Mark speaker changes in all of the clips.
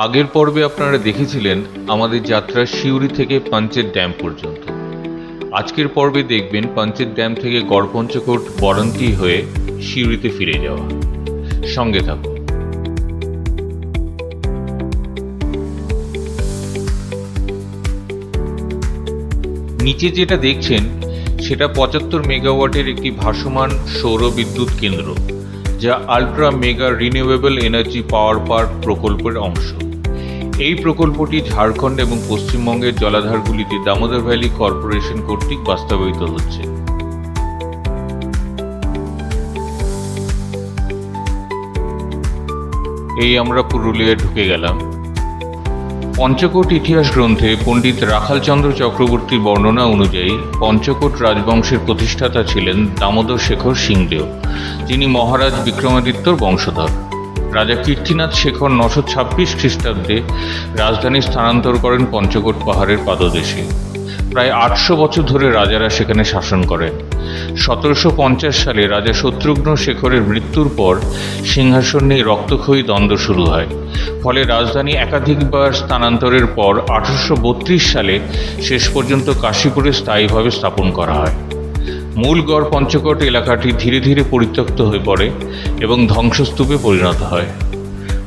Speaker 1: আগের পর্বে আপনারা দেখেছিলেন আমাদের যাত্রা সিউড়ি থেকে পাঞ্চের ড্যাম পর্যন্ত। আজকের পর্বে দেখবেন পাঞ্চের ড্যাম থেকে গড়পঞ্চকোট বরন্তি হয়ে সিউড়িতে ফিরে যাওয়া। সঙ্গে থাকুন। নিচে যেটা দেখছেন, সেটা পঁচাত্তর মেগাওয়াটের একটি ভাসমান সৌর বিদ্যুৎ কেন্দ্র, যা ultra mega renewable energy power park প্রকল্পের অংশ। এই প্রকল্পটি ঝাড়খণ্ড এবং পশ্চিমবঙ্গের জলাধারগুলিতে দামোদর ভ্যালি কর্পোরেশন কর্তৃক বাস্তবায়িত হচ্ছে। এই আমরা পুরুলিয়ায় ঢুকে গেলাম। পঞ্চকোট ইতিহাস গ্রন্থে পণ্ডিত রাখালচন্দ্র চক্রবর্তীর বর্ণনা অনুযায়ী পঞ্চকোট রাজবংশের প্রতিষ্ঠাতা ছিলেন দামোদর শেখর সিংদেও, যিনি মহারাজ বিক্রমাদিত্যর বংশধর। রাজা কীর্তিনাথ শেখর নশো ছাব্বিশ খ্রিস্টাব্দে রাজধানী স্থানান্তর করেন পঞ্চকোট পাহাড়ের পাদদেশে। প্রায় আটশো বছর ধরে রাজারা সেখানে শাসন করেন। সতেরোশো পঞ্চাশ সালে রাজা শত্রুঘ্ন শেখরের মৃত্যুর পর সিংহাসন নিয়ে রক্তক্ষয়ী দ্বন্দ্ব শুরু হয়। ফলে রাজধানী একাধিকবার স্থানান্তরের পর আঠারোশো বত্রিশ সালে শেষ পর্যন্ত কাশীপুরে স্থায়ীভাবে স্থাপন করা হয়। মূল গড় পঞ্চকোট এলাকাটি ধীরে ধীরে পরিত্যক্ত হয়ে পড়ে এবং ধ্বংসস্তূপে পরিণত হয়।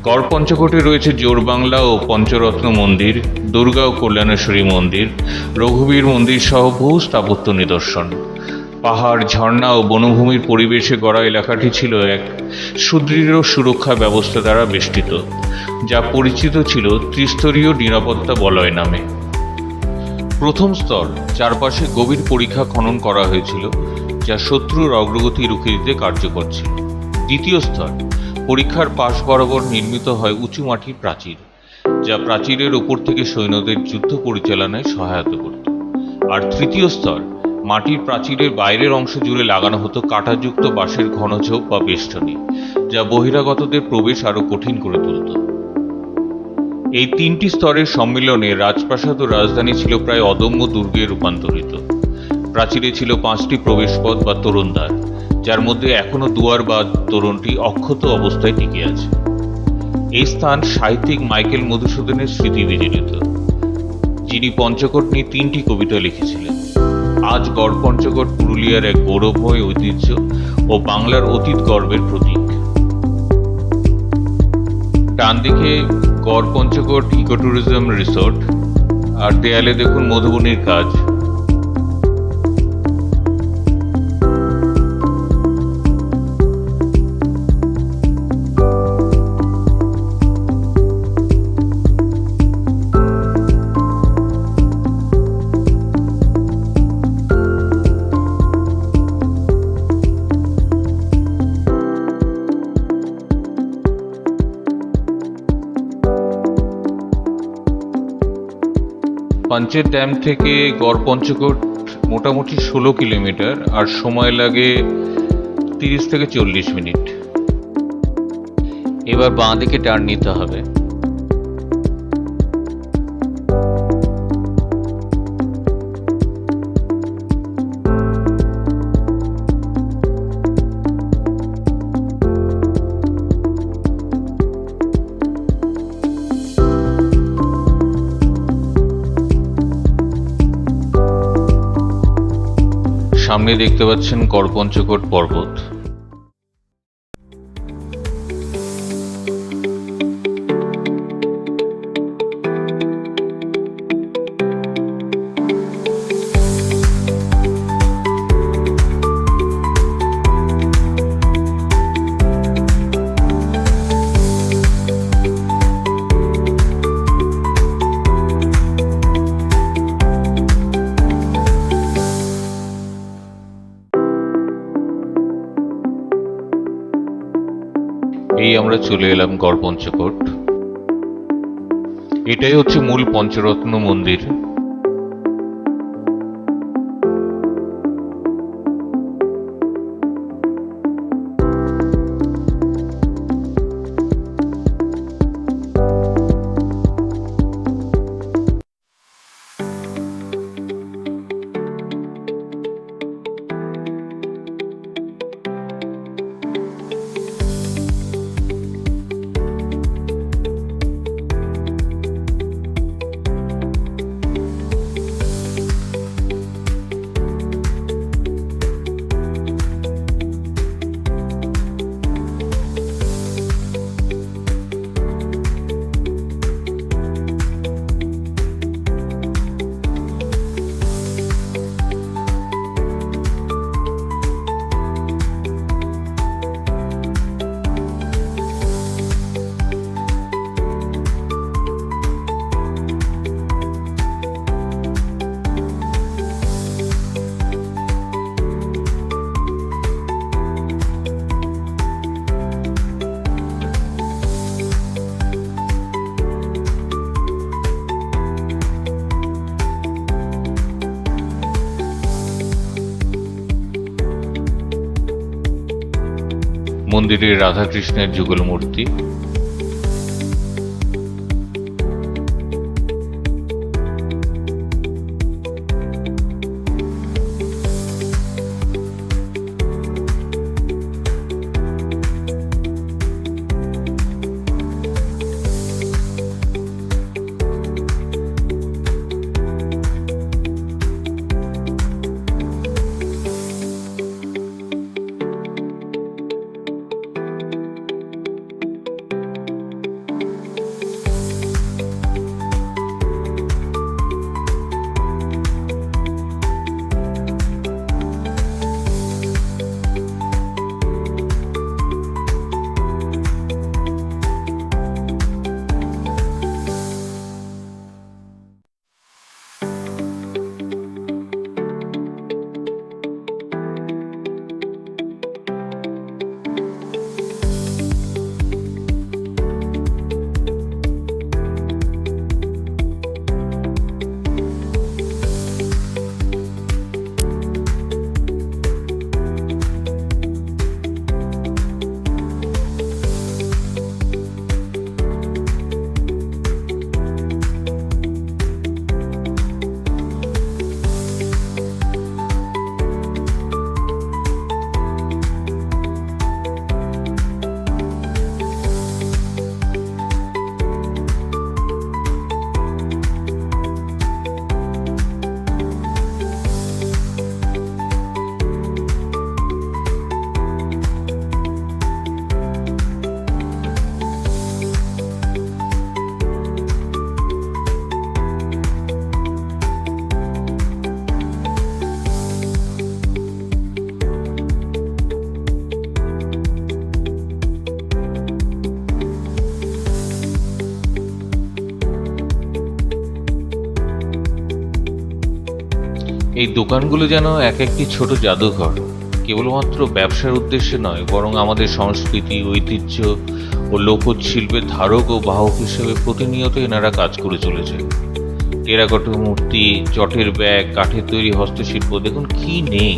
Speaker 1: গড় পঞ্চকোটে রয়েছে জোরবাংলা ও পঞ্চরত্ন মন্দির, দুর্গা ও কল্যাণেশ্বরী মন্দির, রঘুবীর মন্দির সহ বহু স্থাপত্য নিদর্শন। পাহাড়, ঝর্ণা ও বনভূমির পরিবেশে গড়া এলাকাটি ছিল এক সুদৃঢ় সুরক্ষা ব্যবস্থা দ্বারা বেষ্টিত, যা পরিচিত ছিল ত্রিস্তরীয় নিরাপত্তা বলয় নামে। প্রথম স্তর, চারপাশে গভীর পরীক্ষা খনন করা হয়েছিল, যা শত্রুর অগ্রগতি রুখে দিতে কার্যকর ছিল। দ্বিতীয় স্তর, পরীক্ষার পাশ বরাবর নির্মিত হয় উঁচু মাটির প্রাচীর, যা প্রাচীরের ওপর থেকে সৈন্যদের যুদ্ধ পরিচালনায় সহায়তা করত। আর তৃতীয় স্তর, মাটির প্রাচীরের বাইরের অংশ জুড়ে লাগানো হতো কাঁটাযুক্ত বাঁশের ঘনঝোপ বা বেষ্টনী, যা বহিরাগতদের প্রবেশ আরও কঠিন করে তুলত। এই তিনটি স্তরের সম্মিলনে রাজপ্রাসাদ ও রাজধানী ছিল প্রায় অদম্য দুর্গে রূপান্তরিত। প্রাচীরে ছিল পাঁচটি প্রবেশপথ বা তোরণদ্বার, যার মধ্যে এখনও দুয়ার বা তোরণটি অক্ষত অবস্থায় টিকে আছে। এই স্থান সাহিত্যিক মাইকেল মধুসূদনের স্মৃতি বিজড়িত, যিনি পঞ্চকোট নিয়ে তিনটি কবিতা লিখেছিলেন। আজ গড় পঞ্চকোট পুরুলিয়ার এক গৌরবময় ঐতিহ্য ও বাংলার অতীত গর্বের প্রতীক। ডান দিকে Garh Panchakot eco tourism resort. আর দেয়ালে দেখুন মধুবনির কাজ। পাঞ্চের ড্যাম থেকে গড় পঞ্চকোট মোটামুটি ষোলো কিলোমিটার আর সময় লাগে তিরিশ থেকে চল্লিশ মিনিট। এবার বাঁ দিকে টার্ন নিতে হবে। সামনে দেখতে পাচ্ছেন করপঞ্চকোট পর্বত। আমরা চলে এলাম গড়পঞ্চকোট। এটাই হচ্ছে মূল পঞ্চরত্ন মন্দির। মন্দিরে রাধাকৃষ্ণের যুগল এই দোকানগুলো যেন এক একটি ছোট জাদুঘর। কেবলমাত্র ব্যবসার উদ্দেশ্যে নয়, বরং আমাদের সংস্কৃতি, ঐতিহ্য ও লোকশিল্পের ধারক ও বাহক হিসেবে প্রতিনিয়ত এনারা কাজ করে চলেছে। টেরাকোটা মূর্তি চটের ব্যাগ, কাঠের তৈরি হস্তশিল্প, দেখুন কি নেই।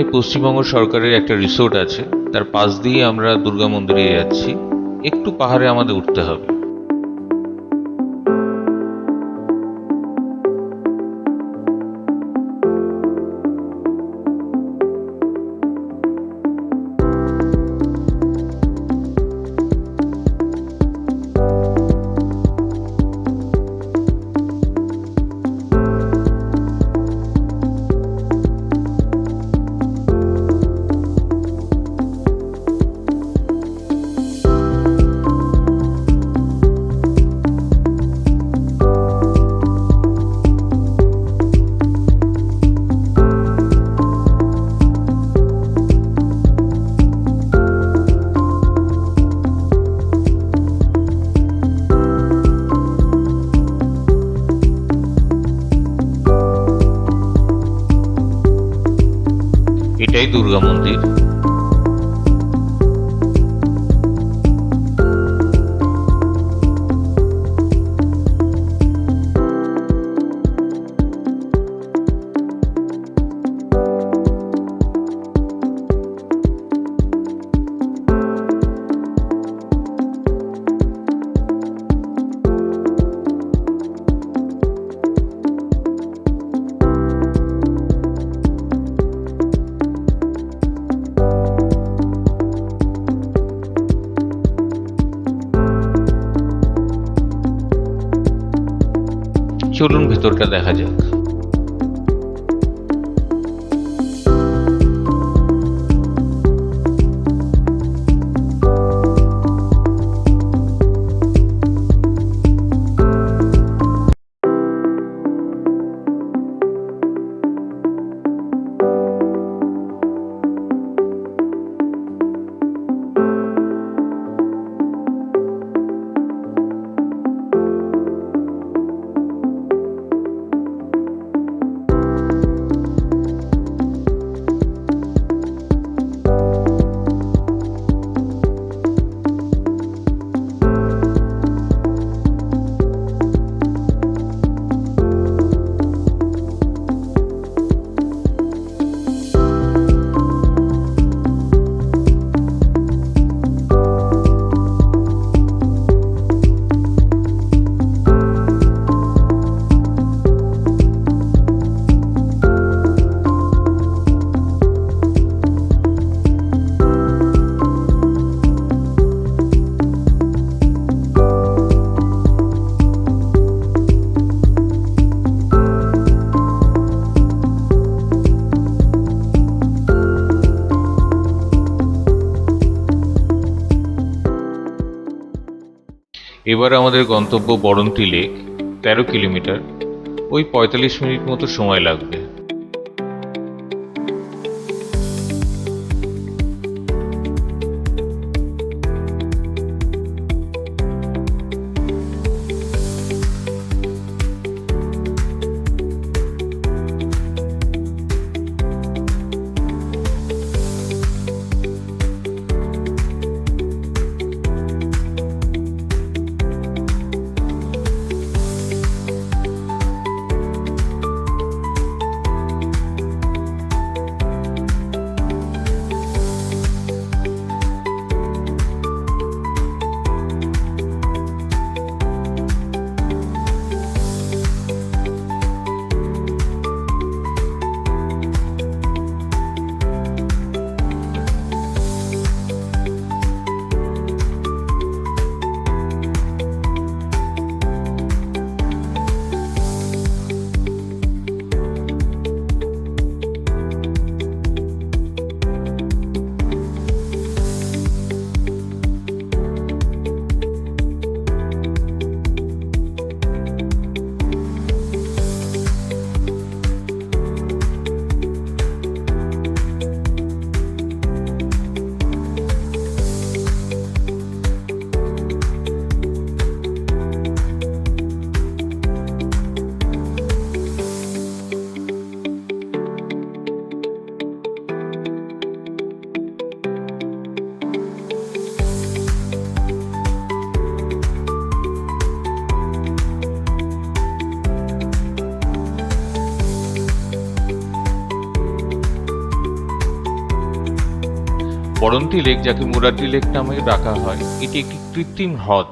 Speaker 1: এখানে পশ্চিমবঙ্গ সরকারের একটা রিসোর্ট আছে। তার পাশ দিয়ে আমরা দুর্গা মন্দিরে যাচ্ছি। একটু পাহাড়ে আমাদের উঠতে হবে। ভেতরটা দেখা যাক। এবার আমাদের গন্তব্য বরন্তি লেক তেরো কিলোমিটার। ওই পঁয়তাল্লিশ মিনিট মতো সময় লাগবে। বরন্তি লেক, যাকে মুরাটি লেক নামে ডাকা হয়, এটি একটি কৃত্রিম হ্রদ,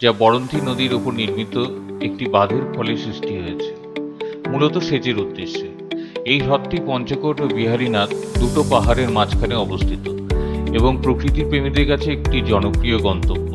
Speaker 1: যা বরন্তি নদীর উপর নির্মিত একটি বাঁধের ফলে সৃষ্টি হয়েছে। মূলত সেচের উদ্দেশ্যে। এই হ্রদটি পঞ্চকোট ও বিহারীনাথ দুটো পাহাড়ের মাঝখানে অবস্থিত এবং প্রকৃতি প্রেমীদের কাছে একটি জনপ্রিয় গন্তব্য।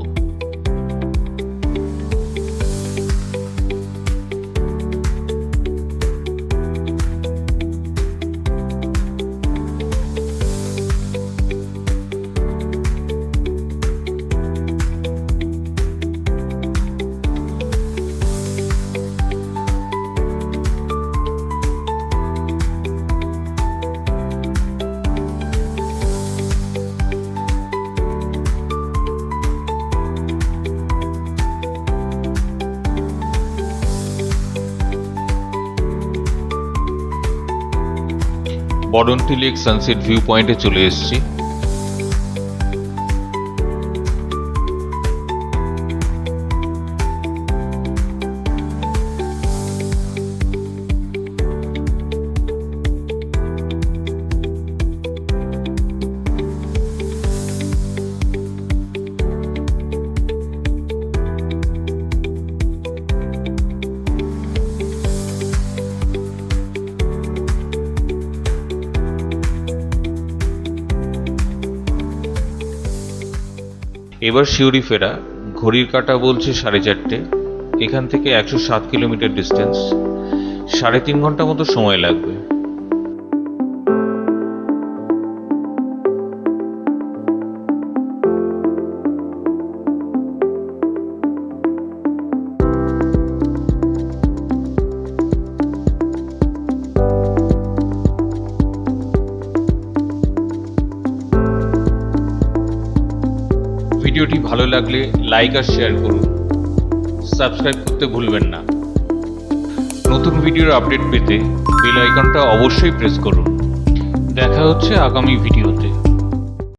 Speaker 1: বরন্তি লেক সানসেট ভিউ পয়েন্টে চলে এসেছি। এবার শিউরি ফেরা, ঘড়ির কাটা বলছে সাড়ে চারটে, এখান থেকে একশো সাত কিলোমিটার ডিস্টেন্স সাড়ে তিন ঘণ্টা মতো সময় লাগবে। লাগলে লাইক আর শেয়ার করুন। সাবস্ক্রাইব করতে ভুলবেন না। নতুন ভিডিওর আপডেট পেতে বেল আইকনটা অবশ্যই প্রেস করুন। দেখা হচ্ছে আগামী ভিডিওতে